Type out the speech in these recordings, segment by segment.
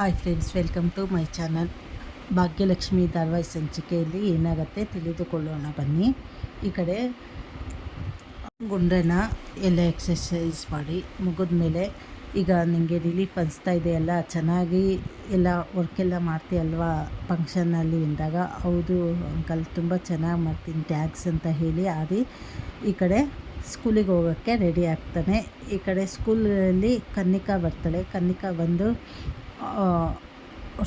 Hi friends, welcome to my channel. Bhagyalakshmi ಧಾರವಾಹಿ ಸಂಚಿಕೆಯಲ್ಲಿ ಏನಾಗುತ್ತೆ ತಿಳಿದುಕೊಳ್ಳೋಣ, ಬನ್ನಿ. ಈ ಕಡೆ ಗುಂಡನ ಎಲ್ಲ ಎಕ್ಸಸೈಸ್ ಮಾಡಿ ಮುಗಿದ ಮೇಲೆ ಈಗ ನಿಮಗೆ ರಿಲೀಫ್ ಅನಿಸ್ತಾ ಇದೆಯಲ್ಲ ಚೆನ್ನಾಗಿ ಎಲ್ಲ ವರ್ಕೆಲ್ಲ ಮಾಡ್ತೀಯಲ್ವಾ ಫಂಕ್ಷನಲ್ಲಿ ಇದ್ದಾಗ ಹೌದು ಅಂಕಲ್ ತುಂಬ ಚೆನ್ನಾಗಿ ಮಾಡ್ತೀನಿ ಟ್ಯಾಕ್ಸ್ ಅಂತ ಹೇಳಿ ಆದಿ ಈ ಕಡೆ ಸ್ಕೂಲಿಗೆ ಹೋಗೋಕ್ಕೆ ರೆಡಿ ಆಗ್ತಾನೆ. ಈ ಕಡೆ ಸ್ಕೂಲಲ್ಲಿ ಕನ್ನಿಕಾ ಬರ್ತಾಳೆ. ಕನ್ನಿಕಾ ಬಂದು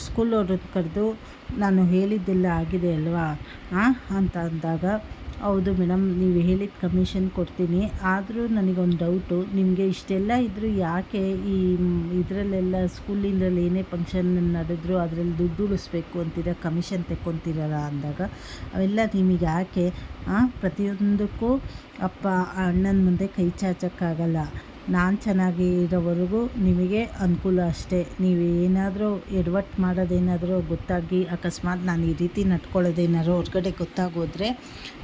ಸ್ಕೂಲ್ ಅವ್ರನ್ನ ಕರೆದು, ನಾನು ಹೇಳಿದ್ದೆಲ್ಲ ಆಗಿದೆ ಅಲ್ವಾ? ಹಾಂ ಅಂತ ಅಂದಾಗ, ಹೌದು ಮೇಡಮ್, ನೀವು ಹೇಳಿದ ಕಮಿಷನ್ ಕೊಡ್ತೀನಿ. ಆದರೂ ನನಗೊಂದು ಡೌಟು. ನಿಮಗೆ ಇಷ್ಟೆಲ್ಲ ಇದ್ದರೂ ಯಾಕೆ ಈ, ಇದರಲ್ಲೆಲ್ಲ ಸ್ಕೂಲಿಂದಲ್ಲಿ ಏನೇ ಫಂಕ್ಷನ್ ನಡೆದ್ರು ಅದರಲ್ಲಿ ದುಡ್ಡು ಉಳಿಸ್ಬೇಕು ಅಂತೀರ? ಕಮಿಷನ್ ತೆಕ್ಕೊತೀರಲ್ಲ? ಅಂದಾಗ, ಅವೆಲ್ಲ ನಿಮಗೆ ಯಾಕೆ? ಪ್ರತಿಯೊಂದಕ್ಕೂ ಅಪ್ಪ ಅಣ್ಣನ ಮುಂದೆ ಕೈ ಚಾಚೋಕ್ಕಾಗಲ್ಲ. ನಾನು ಚೆನ್ನಾಗಿ ಇರೋವರೆಗೂ ನಿಮಗೆ ಅನುಕೂಲ ಅಷ್ಟೇ. ನೀವು ಏನಾದರೂ ಎಡವಟ್ಟು ಮಾಡೋದೇನಾದರೂ ಗೊತ್ತಾಗಿ, ಅಕಸ್ಮಾತ್ ನಾನು ಈ ರೀತಿ ನಡ್ಕೊಳ್ಳೋದೇನಾದ್ರು ಹೊರಗಡೆ ಗೊತ್ತಾಗೋದ್ರೆ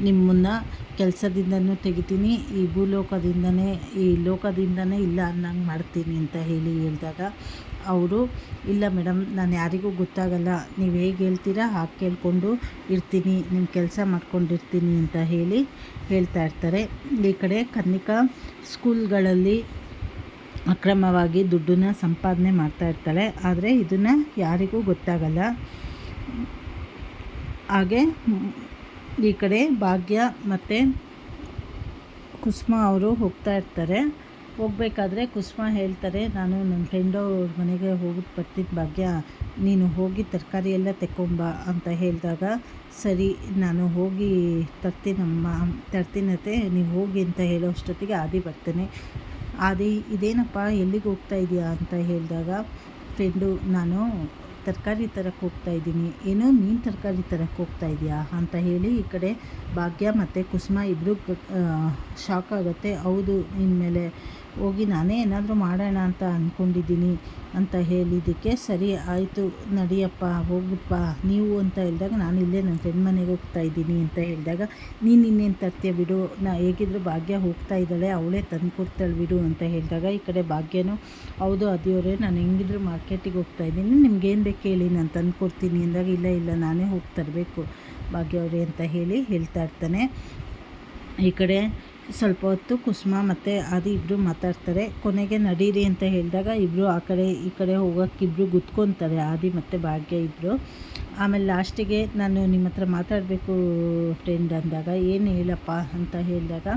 ನಿಮ್ಮನ್ನು ಕೆಲಸದಿಂದನೂ ತೆಗಿತೀನಿ, ಈ ಭೂಲೋಕದಿಂದನೇ, ಈ ಲೋಕದಿಂದನೇ ಇಲ್ಲ ಅನ್ನಂಗೆ ಮಾಡ್ತೀನಿ ಅಂತ ಹೇಳಿ ಹೇಳಿದಾಗ ಅವರು, ಇಲ್ಲ ಮೇಡಮ್ ನಾನು ಯಾರಿಗೂ ಗೊತ್ತಾಗಲ್ಲ. ನೀವು ಹೇಗೆ ಹೇಳ್ತೀರಾ, ಹಾಗೆ ಕೇಳಿಕೊಂಡು ಇರ್ತೀನಿ. ನಿಮ್ಮ ಕೆಲಸ ಮಾಡ್ಕೊಂಡಿರ್ತೀನಿ ಅಂತ ಹೇಳಿ ಹೇಳ್ತಾ ಇರ್ತಾರೆ. ಈ ಕಡೆ ಕನ್ನಿಕಾ ಸ್ಕೂಲ್ಗಳಲ್ಲಿ ಅಕ್ರಮವಾಗಿ ದುಡ್ಡನ್ನ ಸಂಪಾದನೆ ಮಾಡ್ತಾ ಇರ್ತಾಳೆ. ಆದರೆ ಇದನ್ನು ಯಾರಿಗೂ ಗೊತ್ತಾಗಲ್ಲ. ಹಾಗೆ ಈ ಕಡೆ ಭಾಗ್ಯ ಮತ್ತು ಕುಸುಮ ಅವರು ಹೋಗ್ತಾ ಇರ್ತಾರೆ. ಹೋಗ್ಬೇಕಾದ್ರೆ ಕುಸುಮ ಹೇಳ್ತಾರೆ, ನಾನು ನನ್ನ ಫ್ರೆಂಡು ಅವ್ರ ಮನೆಗೆ ಹೋಗಿದ್ದು ಬರ್ತಿದ್ದ ಭಾಗ್ಯ, ನೀನು ಹೋಗಿ ತರಕಾರಿ ಎಲ್ಲ ತೆಕ್ಕೊಂಬ ಅಂತ ಹೇಳಿದಾಗ, ಸರಿ, ನಾನು ಹೋಗಿ ತರ್ತೀನಮ್ಮ ತರ್ತೀನತ್ತೆ ನೀವು ಹೋಗಿ ಅಂತ ಹೇಳೋ ಅಷ್ಟೊತ್ತಿಗೆ ಆದಿ ಬರ್ತೇನೆ. ಆದಿ, ಇದೇನಪ್ಪ, ಎಲ್ಲಿಗೆ ಹೋಗ್ತಾ ಇದೆಯಾ? ಅಂತ ಹೇಳಿದಾಗ, ಫ್ರೆಂಡು, ನಾನು ತರಕಾರಿ ತರಕ್ಕೆ ಹೋಗ್ತಾ ಇದ್ದೀನಿ. ಏನೋ, ನೀನು ತರಕಾರಿ ತರಕ್ಕೆ ಹೋಗ್ತಾ ಇದೆಯಾ? ಅಂತ ಹೇಳಿ ಈ ಕಡೆ ಭಾಗ್ಯ ಮತ್ತು ಕುಸುಮ ಇಬ್ಬರು ಶಾಕ್ ಆಗುತ್ತೆ. ಹೌದು, ಇನ್ಮೇಲೆ ಹೋಗಿ ನಾನೇ ಏನಾದರೂ ಮಾಡೋಣ ಅಂತ ಅಂದ್ಕೊಂಡಿದ್ದೀನಿ ಅಂತ ಹೇಳಿದ್ದಕ್ಕೆ ಸರಿ ಆಯಿತು ನಡಿಯಪ್ಪ ಹೋಗ್ಬಿಟ್ಪ ನೀವು ಅಂತ ಹೇಳಿದಾಗ ನಾನು ಇಲ್ಲೇ ನನ್ನ ಫ್ರೆಂಡ್ ಮನೆಗೆ ಹೋಗ್ತಾ ಇದ್ದೀನಿ ಅಂತ ಹೇಳಿದಾಗ, ನೀನು ಇನ್ನೇನು ತರ್ತೀಯ ಬಿಡು. ನಾ ಹೇಗಿದ್ರು ಭಾಗ್ಯ ಹೋಗ್ತಾ ಇದ್ದಾಳೆ, ಅವಳೇ ತಂದು ಕೊಡ್ತಾಳೆ ಬಿಡು ಅಂತ ಹೇಳಿದಾಗ, ಈ ಕಡೆ ಭಾಗ್ಯನೂ, ಹೌದು ಅದಿಯವರೇ ನಾನು ಹೆಂಗಿದ್ರು ಮಾರ್ಕೆಟಿಗೆ ಹೋಗ್ತಾ ಇದ್ದೀನಿ. ನಿಮ್ಗೇನು ಬೇಕು ಹೇಳಿ, ನಾನು ತಂದು ಕೊಡ್ತೀನಿ ಅಂದಾಗ, ಇಲ್ಲ ಇಲ್ಲ, ನಾನೇ ಹೋಗಿ ತರಬೇಕು. ಭಾಗ್ಯವರೇ ಅಂತ ಹೇಳಿ ಹೇಳ್ತಾ ಇರ್ತಾನೆ. ಈ ಕಡೆ ಸ್ವಲ್ಪ ಹೊತ್ತು ಕುಸುಮ ಮತ್ತು ಅದು ಇಬ್ಬರು ಮಾತಾಡ್ತಾರೆ. ಕೊನೆಗೆ ನಡೀರಿ ಅಂತ ಹೇಳಿದಾಗ ಇಬ್ಬರು ಆ ಕಡೆ ಈ ಕಡೆ ಹೋಗೋಕ್ಕೆ ಇಬ್ಬರು ಗುತ್ಕೊತಾರೆ, ಆದಿ ಮತ್ತು ಭಾಗ್ಯ ಇಬ್ಬರು ಆಮೇಲೆ ಲಾಸ್ಟಿಗೆ ನಾನು ನಿಮ್ಮ ಹತ್ರ ಮಾತಾಡಬೇಕು ಫ್ರೆಂಡ್ ಅಂದಾಗ, ಏನು ಹೇಳಪ್ಪ? ಅಂತ ಹೇಳಿದಾಗ,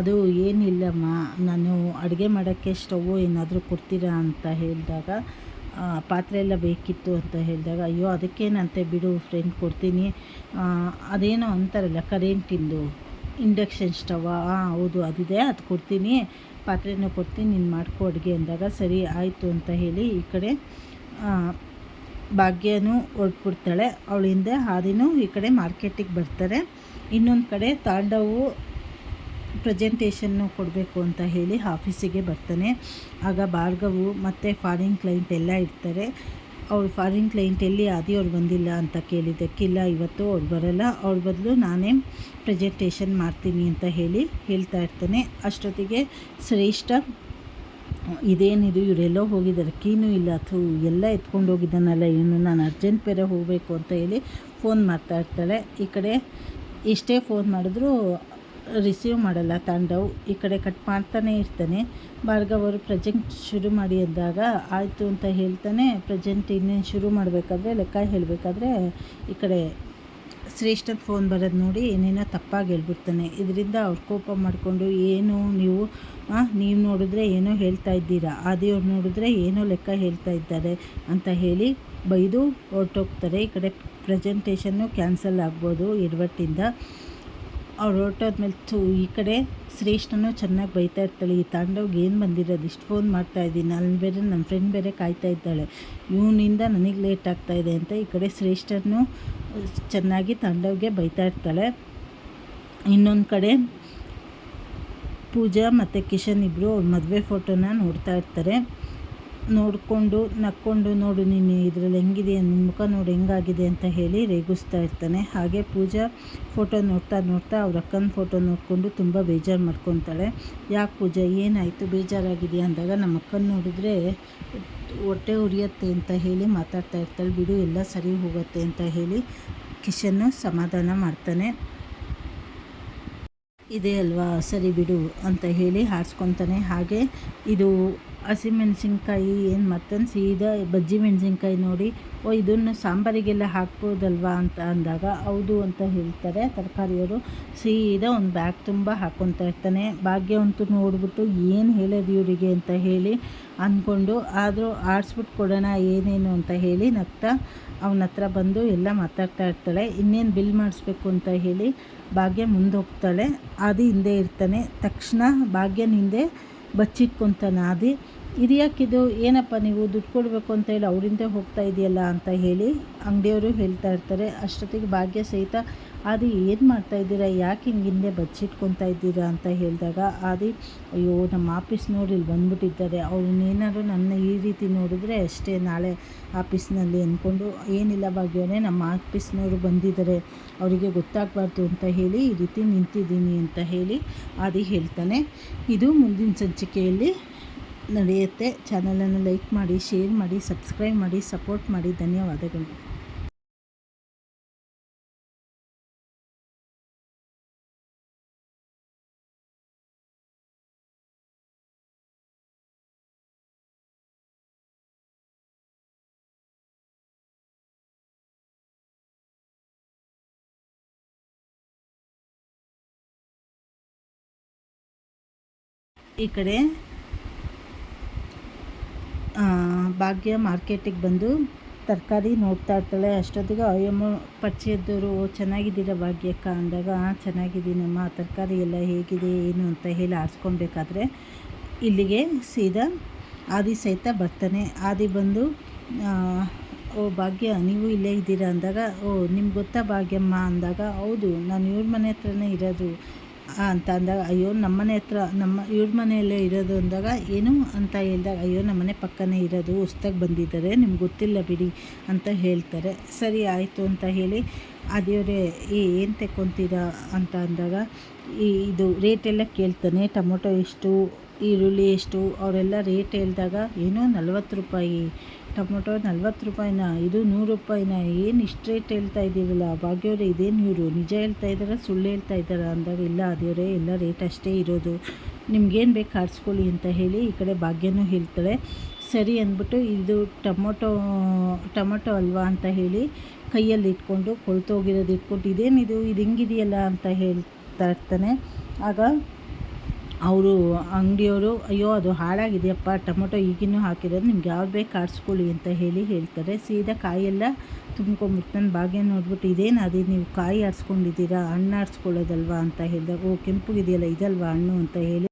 ಅದು ಏನಿಲ್ಲಮ್ಮ, ನಾನು ಅಡುಗೆ ಮಾಡೋಕ್ಕೆ ಸ್ಟವ್ ಏನಾದರೂ ಕೊಡ್ತೀರಾ? ಅಂತ ಹೇಳಿದಾಗ ಪಾತ್ರೆ ಎಲ್ಲ ಬೇಕಿತ್ತು? ಅಂತ ಹೇಳಿದಾಗ, ಅಯ್ಯೋ, ಅದಕ್ಕೇನಂತೆ ಬಿಡು ಫ್ರೆಂಡ್ ಕೊಡ್ತೀನಿ. ಅದೇನೋ ಅಂತಾರಲ್ಲ, ಕರೆಂಟಿಂದು. ಇಂಡಕ್ಷನ್ ಸ್ಟವ್ ಹಾಂ ಹೌದು ಅದಿದೆ ಅದು ಕೊಡ್ತೀನಿ, ಪಾತ್ರೆನೂ ಕೊಡ್ತೀನಿ, ನೀನು ಮಾಡ್ಕೊ ಅಡುಗೆ ಅಂದಾಗ, ಸರಿ, ಆಯಿತು ಅಂತ ಹೇಳಿ ಈ ಕಡೆ ಭಾಗ್ಯನೂ ಹೊರಟ್ಬಿಡ್ತಾಳೆ ಅವಳ ಹಿಂದೆ ಹಾದಿನೂ ಈ ಕಡೆ ಮಾರ್ಕೆಟಿಗೆ ಬರ್ತಾರೆ. ಇನ್ನೊಂದು ಕಡೆ ತಾಂಡವು ಪ್ರೆಸೆಂಟೇಷನ್ನು ಕೊಡಬೇಕು ಅಂತ ಹೇಳಿ ಆಫೀಸಿಗೆ ಬರ್ತಾನೆ. ಆಗ ಭಾರ್ಗವು ಮತ್ತು ಫಾರಿನ್ ಕ್ಲೈಂಟ್ ಎಲ್ಲ ಇರ್ತಾರೆ. ಅವ್ಳು ಫಾರಿನ್ ಕ್ಲೈಂಟ್ ಎಲ್ಲಿ ಆದಿ ಅವ್ರು ಬಂದಿಲ್ಲ ಅಂತ ಕೇಳಿದ್ದಕ್ಕಿಲ್ಲ, ಇವತ್ತು ಅವ್ರು ಬರೋಲ್ಲ. ಅವ್ರ ಬದಲು ನಾನೇ ಪ್ರೆಸೆಂಟೇಷನ್ ಮಾಡ್ತೀನಿ ಅಂತ ಹೇಳಿ ಹೇಳ್ತಾ ಇರ್ತಾನೆ. ಅಷ್ಟೊತ್ತಿಗೆ ಶ್ರೇಷ್ಠ ಇದೇನಿದು ಇವರೆಲ್ಲೋ ಹೋಗಿದ್ದಾರೆ. ಕೀನೂ ಇಲ್ಲ ಅಥವಾ ಎಲ್ಲ ಎತ್ಕೊಂಡು ಹೋಗಿದ್ದಾನಲ್ಲ, ಏನು, ನಾನು ಅರ್ಜೆಂಟ್ ಬೇರೆ ಹೋಗಬೇಕು ಅಂತ ಹೇಳಿ ಫೋನ್ ಮಾಡ್ತಾ ಇರ್ತಾಳೆ. ಈ ಕಡೆ ಎಷ್ಟೇ ಫೋನ್ ಮಾಡಿದ್ರೂ ರಿಸೀವ್ ಮಾಡಲ್ಲ, ತಾಂಡವ್ ಈ ಕಡೆ ಕಟ್ ಮಾಡ್ತಾನೆ ಇರ್ತಾನೆ. ಭಾರ್ಗವ್ ಅವರು ಪ್ರೆಜೆಂಟ್ ಶುರು ಮಾಡಿ ಅಂದಾಗ, ಆಯಿತು ಅಂತ ಹೇಳ್ತಾನೆ ಪ್ರೆಸೆಂಟ್ ಇನ್ನೇನು ಶುರು ಮಾಡಬೇಕಾದ್ರೆ, ಲೆಕ್ಕ ಹೇಳಬೇಕಾದ್ರೆ ಈ ಕಡೆ ಶ್ರೇಷ್ಠದ ಫೋನ್ ಬರೋದು ನೋಡಿ ಏನೇನೋ ತಪ್ಪಾಗಿ ಹೇಳ್ಬಿಡ್ತಾನೆ. ಇದರಿಂದ ಅವ್ರು ಕೋಪ ಮಾಡಿಕೊಂಡು, ಏನು ನೀವು ನೀವು ನೋಡಿದ್ರೆ ಏನೋ ಹೇಳ್ತಾ ಇದ್ದೀರಾ? ಆದಿಯವ್ರು ನೋಡಿದ್ರೆ ಏನೋ ಲೆಕ್ಕ ಹೇಳ್ತಾ ಇದ್ದಾರೆ ಅಂತ ಹೇಳಿ ಬೈದು ಹೊರಟೋಗ್ತಾರೆ. ಈ ಕಡೆ ಪ್ರೆಸೆಂಟೇಷನ್ನು ಕ್ಯಾನ್ಸಲ್ ಆಗ್ಬೋದು ಎಡವಟ್ಟಿಂದ ಅವ್ರು ಹೊರಟಾದ್ಮೇಲೆ ಥೂ, ಈ ಕಡೆ ಶ್ರೇಷ್ಠನೂ ಚೆನ್ನಾಗಿ ಬೈತಾ ಇರ್ತಾಳೆ. ಈ ತಾಂಡವ್ಗೆ ಏನು ಬಂದಿರೋದು? ಇಷ್ಟು ಫೋನ್ ಮಾಡ್ತಾ ಇದ್ದೀನಿ. ಅಲ್ಲಿ ಬೇರೆ ನನ್ನ ಫ್ರೆಂಡ್ ಬೇರೆ ಕಾಯ್ತಾ ಇದ್ದಾಳೆ. ಇವನಿಂದ ನನಗೆ ಲೇಟ್ ಆಗ್ತಾ ಇದೆ ಅಂತ ಈ ಕಡೆ ಶ್ರೇಷ್ಠನೂ ಚೆನ್ನಾಗಿ ತಾಂಡವ್ಗೆ ಬೈತಾ ಇರ್ತಾಳೆ. ಇನ್ನೊಂದು ಕಡೆ ಪೂಜಾ ಮತ್ತು ಕಿಶನ್ ಇಬ್ಬರು ಅವ್ರ ಮದುವೆ ಫೋಟೋನ ನೋಡ್ತಾ ಇರ್ತಾರೆ. ನೋಡಿಕೊಂಡು, ನಕ್ಕೊಂಡು ನೋಡು ನೀನು, ಇದರಲ್ಲಿ ಹೆಂಗಿದೆ, ನಿನ್ನ ಮುಖ ನೋಡು, ಹೆಂಗಾಗಿದೆ ಅಂತ ಹೇಳಿ ರೇಗಿಸ್ತಾ ಇರ್ತಾನೆ. ಹಾಗೆ ಪೂಜಾ ಫೋಟೋ ನೋಡ್ತಾ ನೋಡ್ತಾ ಅವ್ರ ಅಕ್ಕನ ಫೋಟೋ ನೋಡಿಕೊಂಡು ತುಂಬ ಬೇಜಾರು ಮಾಡ್ಕೊತಾಳೆ ಯಾಕೆ ಪೂಜಾ, ಏನಾಯಿತು? ಬೇಜಾರಾಗಿದೆಯಾ ಅಂದಾಗ ನಮ್ಮ ಅಕ್ಕನ ನೋಡಿದ್ರೆ ಹೊಟ್ಟೆ ಉರಿಯುತ್ತೆ ಅಂತ ಹೇಳಿ ಮಾತಾಡ್ತಾ ಇರ್ತಾಳೆ. ಬಿಡು, ಎಲ್ಲ ಸರಿ ಹೋಗುತ್ತೆ ಅಂತ ಹೇಳಿ ಕಿಶನ್ನು ಸಮಾಧಾನ ಮಾಡ್ತಾನೆ. ಇದೆ ಅಲ್ವಾ? ಸರಿ ಬಿಡು ಅಂತ ಹೇಳಿ ಹಾರಿಸ್ಕೊತಾನೆ. ಹಾಗೆ ಇದು ಹಸಿಮೆಣ್ಸಿನ್ಕಾಯಿ ಏನು ಮತ್ತೊಂದು ಸೀದಾ ಬಜ್ಜಿ ಮೆಣಸಿನ್ಕಾಯಿ ನೋಡಿ, ಓ ಇದನ್ನು ಸಾಂಬಾರಿಗೆಲ್ಲ ಹಾಕ್ಬೋದಲ್ವಾ ಅಂತ ಅಂದಾಗ, ಹೌದು ಅಂತ ಹೇಳ್ತಾರೆ. ತರಕಾರಿಯವರು ಸೀದಾ ಒಂದು ಬ್ಯಾಗ್ ತುಂಬ ಹಾಕ್ಕೊತಾ ಇರ್ತಾನೆ. ಭಾಗ್ಯ ಅಂತೂ ನೋಡ್ಬಿಟ್ಟು ಏನು ಹೇಳೋದು ಇವರಿಗೆ ಅಂತ ಹೇಳಿ ಅಂದ್ಕೊಂಡು ಆದರೂ ಆಡಿಸ್ಬಿಟ್ಟು ಕೊಡೋಣ ಏನೇನು ಅಂತ ಹೇಳಿ ನಗ್ತಾ ಅವನ ಹತ್ರ ಬಂದು ಎಲ್ಲ ಮಾತಾಡ್ತಾ ಇರ್ತಾಳೆ. ಇನ್ನೇನು ಬಿಲ್ ಮಾಡಿಸ್ಬೇಕು ಅಂತ ಹೇಳಿ ಭಾಗ್ಯ ಮುಂದೆ ಹೋಗ್ತಾಳೆ ಆದಿ ಹಿಂದೆ ಇರ್ತಾನೆ. ತಕ್ಷಣ ಭಾಗ್ಯನ ಹಿಂದೆ ಬಚ್ಚಿಟ್ಕೊತಾನೆ ಆದಿ ಹಿರಿಯಾಕಿದ್ದು ಏನಪ್ಪ ನೀವು ದುಡ್ಡು ಕೊಡಬೇಕು ಅಂತ ಹೇಳಿ ಅವರಿಂದ ಹೋಗ್ತಾ ಇದೆಯಲ್ಲ? ಅಂತ ಹೇಳಿ ಅಂಗಡಿಯವರು ಹೇಳ್ತಾ ಇರ್ತಾರೆ. ಅಷ್ಟೊತ್ತಿಗೆ ಭಾಗ್ಯ ಸಹಿತ ಆದಿ, ಏನು ಮಾಡ್ತಾ ಇದ್ದೀರಾ? ಯಾಕೆ ಹಿಂಗೆ ಹಿಂದೆ ಬಚ್ಚಿಟ್ಕೊತಾ ಇದ್ದೀರಾ? ಅಂತ ಹೇಳಿದಾಗ, ಆದಿ, ಅಯ್ಯೋ, ನಮ್ಮ ಆಫೀಸ್ ನೋಡಿ ಇಲ್ಲಿ ಬಂದುಬಿಟ್ಟಿದ್ದಾರೆ. ಅವ್ರನ್ನೇನಾದ್ರು ನನ್ನ ಈ ರೀತಿ ನೋಡಿದ್ರೆ ಅಷ್ಟೇ ನಾಳೆ ಆಫೀಸ್ನಲ್ಲಿ ಅಂದ್ಕೊಂಡು, ಏನಿಲ್ಲ ಭಾಗ್ಯವೇ ನಮ್ಮ ಆಫೀಸ್ನವರು ಬಂದಿದ್ದಾರೆ. ಅವರಿಗೆ ಗೊತ್ತಾಗಬಾರ್ದು ಅಂತ ಹೇಳಿ ಈ ರೀತಿ ನಿಂತಿದ್ದೀನಿ ಅಂತ ಹೇಳಿ ಆದಿ ಹೇಳ್ತಾನೆ. ಇದು ಮುಂದಿನ ಸಂಚಿಕೆಯಲ್ಲಿ ನಡೆಯುತ್ತೆ. ಚಾನಲನ್ನು ಲೈಕ್ ಮಾಡಿ, ಶೇರ್ ಮಾಡಿ, ಸಬ್ಸ್ಕ್ರೈಬ್ ಮಾಡಿ, ಸಪೋರ್ಟ್ ಮಾಡಿ. ಧನ್ಯವಾದಗಳು. ಈ ಕಡೆ ಭಾಗ್ಯ ಮಾರ್ಕೆಟಿಗೆ ಬಂದು ತರಕಾರಿ ನೋಡ್ತಾ ಇರ್ತಾಳೆ. ಅಷ್ಟೊತ್ತಿಗೆ ಅಯ್ಯಮ್ಮ ಪರಿಚಯದವರು ಚೆನ್ನಾಗಿದ್ದೀರ ಭಾಗ್ಯಕ್ಕ ಅಂದಾಗ ಚೆನ್ನಾಗಿದ್ದೀನಮ್ಮ, ತರಕಾರಿ ಎಲ್ಲ ಹೇಗಿದೆ, ಏನು ಅಂತ ಹೇಳಿ ಆರಿಸ್ಕೊಬೇಕಾದ್ರೆ ಇಲ್ಲಿಗೆ ಸೀದಾ ಆದಿ ಸಹಿತ ಬರ್ತಾನೆ. ಆದಿ ಬಂದು ಓ, ಭಾಗ್ಯ, ನೀವು ಇಲ್ಲೇ ಇದ್ದೀರಾ ಅಂದಾಗ, ಓ, ನಿಮ್ಗೆ ಗೊತ್ತಾ ಭಾಗ್ಯಮ್ಮ ಅಂದಾಗ, ಹೌದು, ನಾನು ಇವ್ರ ಮನೆ ಹತ್ರನೇ ಇರೋದು. ಅಂತ ಅಂದಾಗ, ಅಯ್ಯೋ, ನಮ್ಮನೆ ಹತ್ರ, ನಮ್ಮ ಇವ್ರ ಮನೆಯಲ್ಲೇ ಇರೋದು ಅಂದಾಗ ಏನು ಅಂತ ಹೇಳಿದಾಗ, ಅಯ್ಯೋ, ನಮ್ಮನೆ ಪಕ್ಕನೇ ಇರೋದು, ಹೊಸ್ದಾಗಿ ಬಂದಿದ್ದಾರೆ, ನಿಮ್ಗೆ ಗೊತ್ತಿಲ್ಲ ಬಿಡಿ ಅಂತ ಹೇಳ್ತಾರೆ. ಸರಿ, ಆಯಿತು ಅಂತ ಹೇಳಿ ಅದೇವರೇ ಏನು ತೆಕ್ಕೊತೀರಾ ಅಂತ ಅಂದಾಗ, ಈ, ಇದು ರೇಟೆಲ್ಲ ಕೇಳ್ತಾನೆ, ಟೊಮೊಟೊ ಎಷ್ಟು, ಈರುಳ್ಳಿ ಎಷ್ಟು, ಅವರೆಲ್ಲ ರೇಟ್ ಹೇಳಿದಾಗ, ಏನೋ ನಲ್ವತ್ತು ರೂಪಾಯಿ ಟೊಮೊಟೊ ನಲ್ವತ್ತು ರೂಪಾಯಿನ, ಇದು ನೂರು ರೂಪಾಯಿನ, ಏನು ಇಷ್ಟು ರೇಟ್ ಹೇಳ್ತಾ ಇದ್ದೀರಲ್ಲ ಭಾಗ್ಯವ್ರೆ ಇದೇನು ಇವರು ನಿಜ ಹೇಳ್ತಾ ಇದ್ದಾರಾ, ಸುಳ್ಳು ಹೇಳ್ತಾ ಇದ್ದಾರಾ ಅಂದಾಗ, ಇಲ್ಲ ದೇವರೇ, ಎಲ್ಲ ರೇಟ್ ಅಷ್ಟೇ ಇರೋದು. ನಿಮ್ಗೇನು ಬೇಕು ಆರಿಸ್ಕೊಳ್ಳಿ ಅಂತ ಹೇಳಿ ಈ ಕಡೆ ಭಾಗ್ಯನೂ ಹೇಳ್ತಾಳೆ. ಸರಿ ಅಂದ್ಬಿಟ್ಟು ಇದು ಟೊಮೊಟೊ ಟೊಮೊಟೊ ಅಲ್ವಾ ಅಂತ ಹೇಳಿ ಕೈಯಲ್ಲಿ ಇಟ್ಕೊಂಡು, ಕೊಳ್ತೋಗಿರೋದು ಇಟ್ಕೊಂಡು ಇದೇನಿದು, ಇದು ಹೆಂಗಿದೆಯಲ್ಲ ಅಂತ ಹೇಳ್ತಾ ಇರ್ತಾನೆ. ಆಗ ಅವರು, ಅಂಗಡಿಯವರು, ಅಯ್ಯೋ, ಅದು ಹಾಳಾಗಿದೆಯಪ್ಪ, ಟೊಮೊಟೊ ಈಗಿನೂ ಹಾಕಿರೋದು ನಿಮ್ಗೆ ಯಾವ್ದು ಬೇಕು ಆಡಿಸ್ಕೊಳ್ಳಿ ಅಂತ ಹೇಳಿ ಹೇಳ್ತಾರೆ. ಸೀದಾ ಕಾಯೆಲ್ಲ ತುಂಬ್ಕೊಂಬಿಟ್ಟು ನನ್ನ ಭಾಗ್ಯ ನೋಡ್ಬಿಟ್ಟು ಇದೇನು ಅದೇ ನೀವು ಕಾಯಿ ಆಡಿಸ್ಕೊಂಡಿದ್ದೀರಾ, ಹಣ್ಣು ಆಡಿಸ್ಕೊಳ್ಳೋದಲ್ವಾ ಅಂತ ಹೇಳಿದಾಗ ಓ, ಕೆಂಪುಗಿದೆಯಲ್ಲ ಇದಲ್ವಾ ಹಣ್ಣು ಅಂತ ಹೇಳಿ